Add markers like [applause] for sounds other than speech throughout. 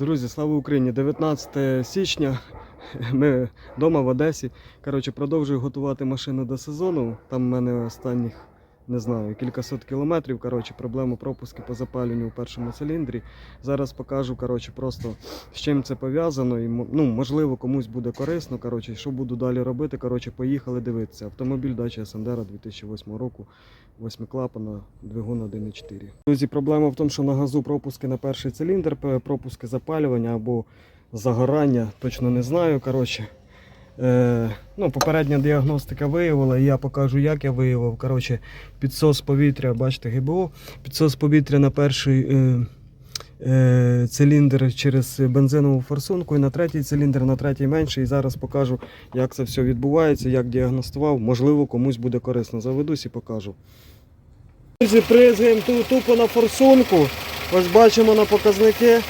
Друзі, слава Україні! 19 січня. [laughs] Ми вдома в Одесі. Коротше, продовжую готувати машину до сезону. Там в мене останніх, не знаю, кількасот кілометрів. Коротше, проблема пропуски по запалюванню у першому циліндрі. Зараз покажу, коротше, просто з чим це пов'язано. І ну, можливо, комусь буде корисно. Коротше, що буду далі робити. Коротше, поїхали дивитися. Автомобіль Dacia Sandero 2008 року. Восьмиклапана, двигун 1.4. Друзі, проблема в тому, що на газу пропуски на перший циліндр, пропуски запалювання або загорання, точно не знаю. Коротше, ну, попередня діагностика виявила, я покажу, як я виявив. Коротше, підсос повітря, бачите, ГБО, підсос повітря на перший е, е, циліндр через бензинову форсунку і на третій циліндр, на третій менший. І зараз покажу, як це все відбувається, як діагностував. Можливо, комусь буде корисно. Заведусь і покажу. Друзі, призгаємо ту- тупо на форсунку. Ось бачимо на показники.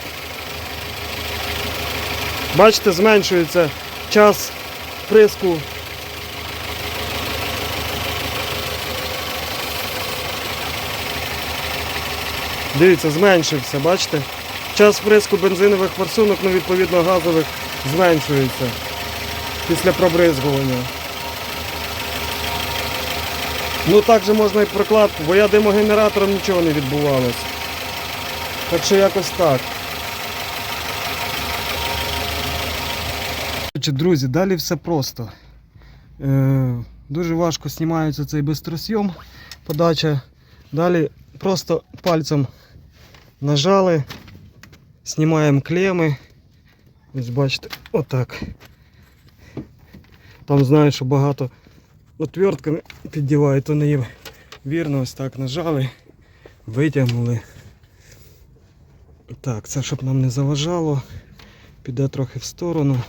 Бачите, зменшується час приску. Дивіться, зменшився, бачите? Час приску бензинових форсунок, ну відповідно газових, зменшується після пробризгування. Ну так же можна і прокладку, бо я димогенератором нічого не відбувалось. Так що якось так. Коротше, Друзі, далі все просто. Е, дуже важко знімається цей бистросйом, подача. Далі просто пальцем нажали, знімаємо клеми. Ось бачите, отак. Там знаю, що багато отвертками піддівають, то не є вірно, ось так нажали, витягнули. Так, це щоб нам не заважало, піде трохи в сторону.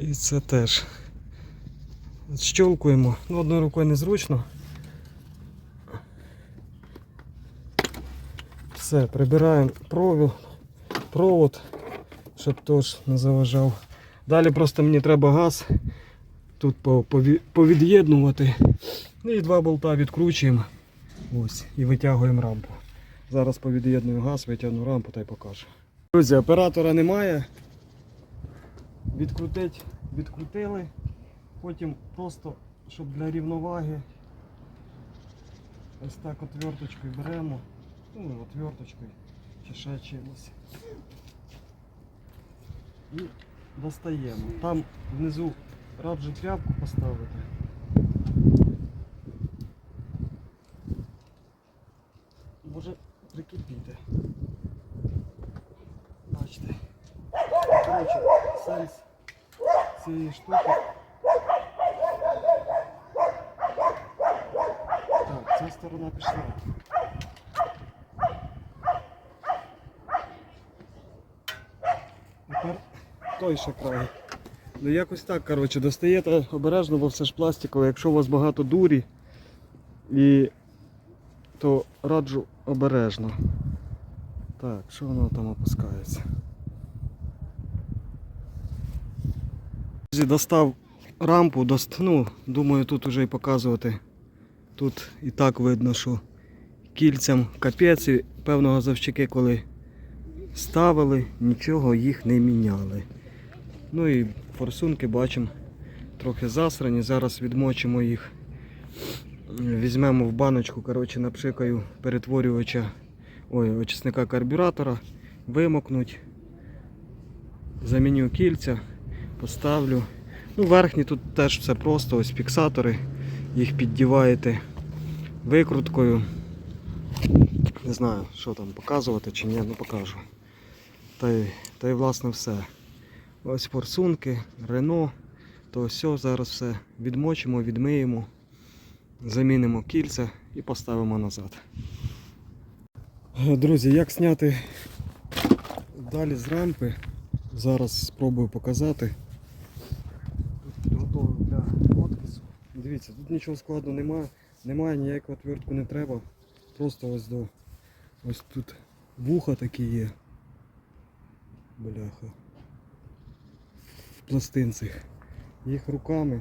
І це теж щелкуємо. Ну, одною рукою незручно. Все, прибираємо провод, щоб теж не заважав. Далі просто мені треба газ тут повід'єднувати. Ну І два болта відкручуємо. Ось, і витягуємо рампу. Зараз повід'єдную газ, витягну рампу та й покажу. Друзі, оператора немає. Відкрутить, відкрутили. Потім просто, щоб для рівноваги, ось так отверточкою беремо. Ну, отверточкою чи ще чимось. І достаємо. Там внизу раджу тряпку поставити. Може прикипіти. Бачите. Коротше, сенс цієї штуки. Так, ця сторона пішла. Тепер той ще край. Ну якось так, коротше, достаєте обережно, бо все ж пластикове. Якщо у вас багато дурі, і... то раджу обережно. Так, що воно там опускається? Друзі, Достав рампу, дост... ну, думаю, тут уже і показувати. Тут і так видно, що кільцям капець, певно газовщики, коли ставили, нічого їх не міняли. Ну і форсунки бачимо трохи засрані. Зараз відмочимо їх. Візьмемо в баночку, коротше, напшикаю перетворювача ой, очисника карбюратора, вимокнуть, заміню кільця, поставлю. Ну, верхні тут теж все просто, ось фіксатори, їх піддіваєте викруткою. Не знаю, що там показувати чи ні, ну покажу. Та й, та й власне все. Ось форсунки, Рено, то все, зараз все відмочимо, відмиємо, замінимо кільця і поставимо назад. Друзі, як зняти далі з рампи, зараз спробую показати. Тут підготовив для откису. Дивіться, тут нічого складного немає, немає ніякого отвертку не треба. Просто ось до ось тут вуха такі є. Бляха. В пластинцях. Їх руками.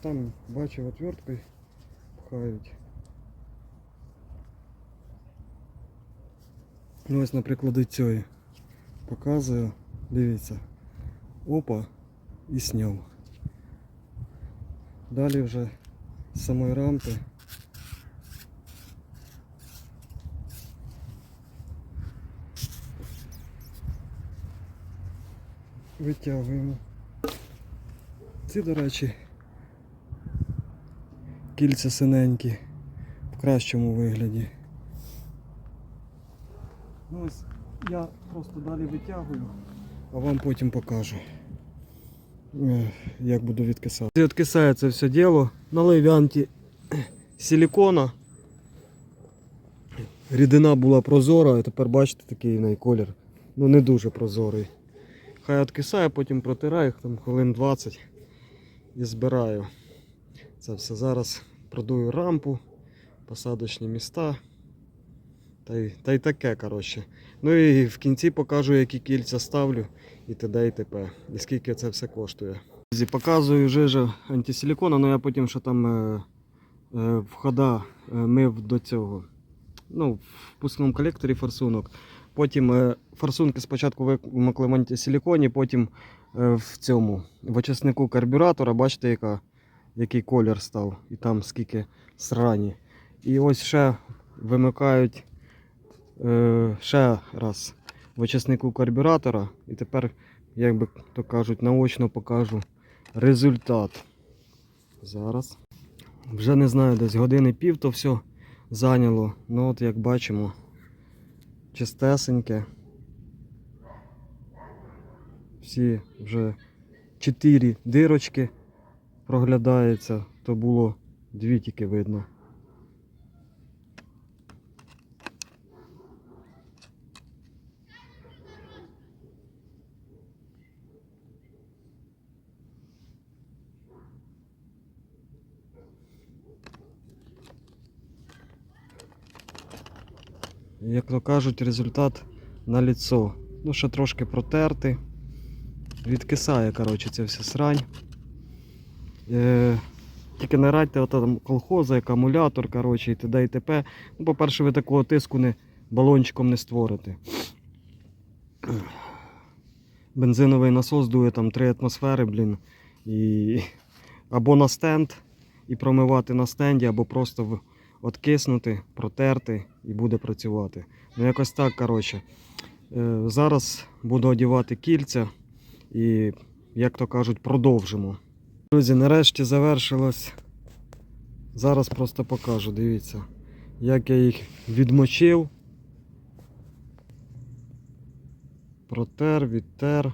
Там бачив отверткою вимикають. Ну ось, наприклад, і цієї. Показую, дивіться. Опа, і сняв. Далі вже з самої рампи. Витягуємо. Ці, до речі, кільця синенькі в кращому вигляді. Ну ось я просто далі витягую, а вам потім покажу, як буду відкисати. Відкисає це все діло, налив анті силікона. Рідина була прозора, а тепер бачите такий неї колір. Ну не дуже прозорий. Хай відкисає, потім протираю там хвилин 20 і збираю. Це все зараз продую рампу, посадочні міста. Та й, та й таке, коротше. Ну і в кінці покажу, які кільця ставлю і т.д. і т.п. І скільки це все коштує. Показую жижа антисилікона, але я потім ще там е, е, входа е, мив до цього. Ну, в впускному колекторі форсунок. Потім форсунки спочатку вимокли в антисиліконі, потім в цьому в очиснику карбюратора, бачите, яка, який колір став, і там скільки срані. І ось ще вимикають ще раз в очиснику карбюратора. І тепер, як би то кажуть, наочно покажу результат. Зараз. Вже не знаю, десь години пів то все зайняло. Ну от як бачимо, чистесеньке. Всі вже чотири дирочки проглядаються, то було дві тільки видно. Як то кажуть, результат на ліцо. Ну, ще трошки протерти. Відкисає, коротше, ця вся срань. Е, тільки не радьте ото там колхоза, акумулятор, коротше, і т.д. і т.п. Ну, по-перше, ви такого тиску не, балончиком не створите. Бензиновий насос дує там 3 атмосфери, блін. І... Або на стенд і промивати на стенді, або просто в... откиснути, протерти і буде працювати. Ну якось так, коротше. Е, Зараз буду одягати кільця і, як то кажуть, продовжимо. Друзі, нарешті завершилось. Зараз просто покажу, дивіться, як я їх відмочив. Протер, відтер.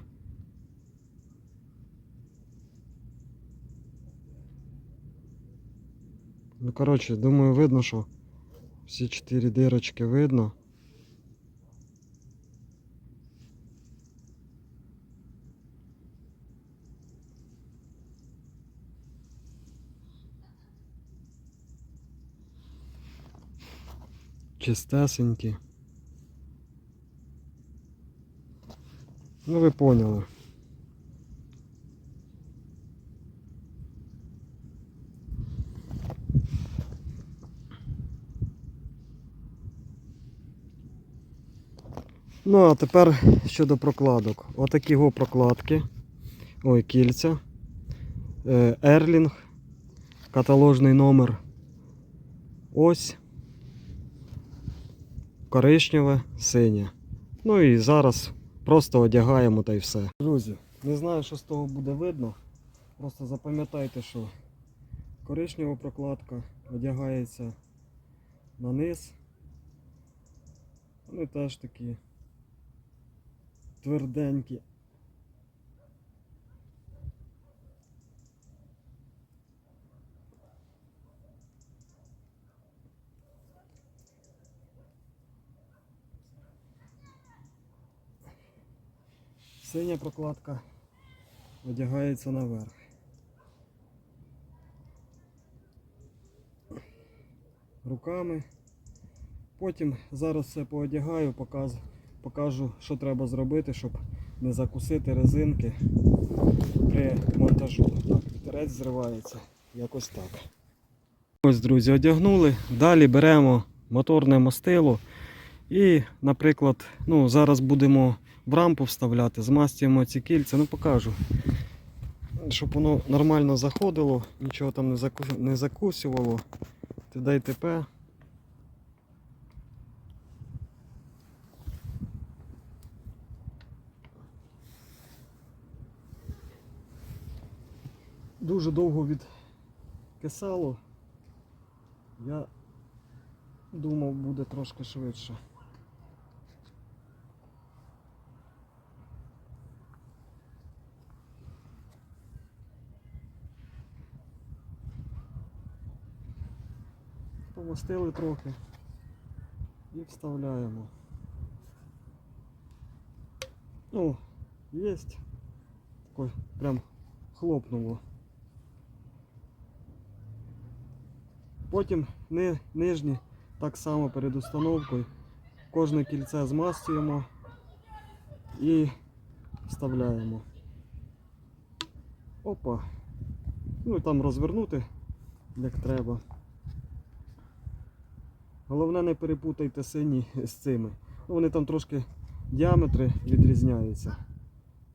Ну, коротше, думаю, видно, що всі чотири дирочки видно. Чистесенькі. Ну ви поняли. Ну, а тепер щодо прокладок. Отакі го прокладки. Ой, кільця. Е, Ерлінг. Каталожний номер. Ось. Коричневе, синє. Ну і зараз просто одягаємо та й все. Друзі, не знаю, що з того буде видно. Просто запам'ятайте, що коричнева прокладка одягається на низ. Вони теж такі тверденькі. Синя прокладка одягається наверх. Руками. Потім зараз все поодягаю, показ, покажу, що треба зробити, щоб не закусити резинки при монтажу. Так, вітерець зривається. Якось так. Ось, друзі, одягнули. Далі беремо моторне мастило. І, наприклад, ну, зараз будемо в рампу вставляти, змастюємо ці кільця, ну покажу. Щоб воно нормально заходило, нічого там не, заку... не закусювало. Туди й ТП. Дуже довго відкисало. Я думав, буде трошки швидше. Помастили трохи і вставляємо. Ну, єсть. Такой прям хлопнуло. Потім ни, нижні так само перед установкою. Кожне кільце змастюємо і вставляємо. Опа. Ну і там розвернути як треба. Головне не перепутайте сині з цими. Ну, вони там трошки діаметри відрізняються.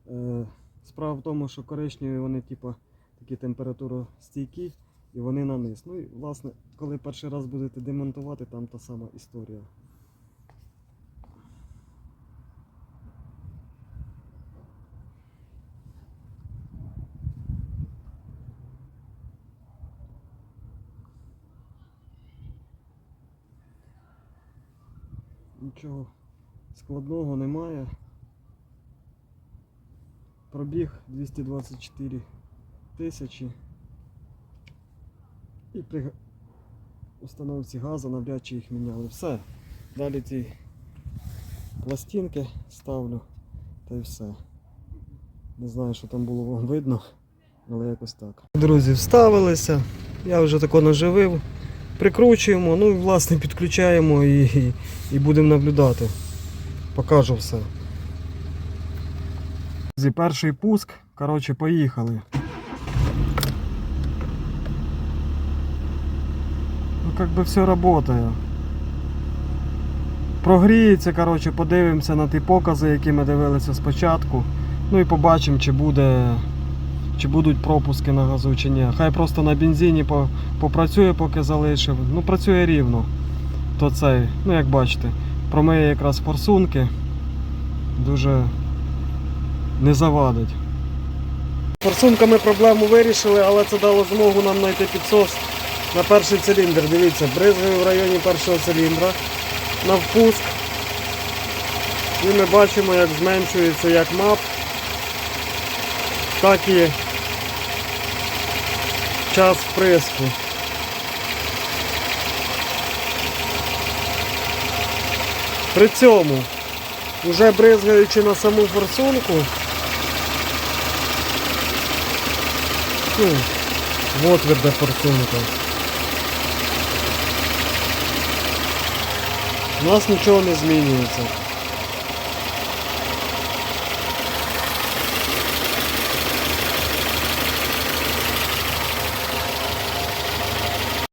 Е, справа в тому, що коричневі вони типу, такі температуростійкі і вони на низ. Ну і власне, коли перший раз будете демонтувати, там та сама історія. Нічого складного немає. Пробіг 224 тисячі. І при установці газу навряд чи їх міняли. Все. Далі ці пластинки ставлю та й все. Не знаю, що там було вам видно, але якось так. Друзі, вставилися. Я вже тако наживив. Прикручуємо, ну і власне підключаємо і, і, і будемо наблюдати. Покажу все. Друзі, перший пуск. Коротше, поїхали. Как бы все работає. Прогріється, коротше, подивимося на ті покази, які ми дивилися спочатку. Ну і побачимо, чи буде. Чи будуть пропуски на газу чи ні. Хай просто на бензині попрацює, поки залишив. Ну працює рівно. То цей, ну як бачите, промиє якраз форсунки. Дуже не завадить. Форсунками проблему вирішили, але це дало змогу нам знайти підсос на перший циліндр. Дивіться, бризгаю в районі першого циліндра на впуск. І ми бачимо, як зменшується як мап, так і час вприску. При цьому, вже бризгаючи на саму форсунку, ну, вот де форсунка. У нас нічого не змінюється.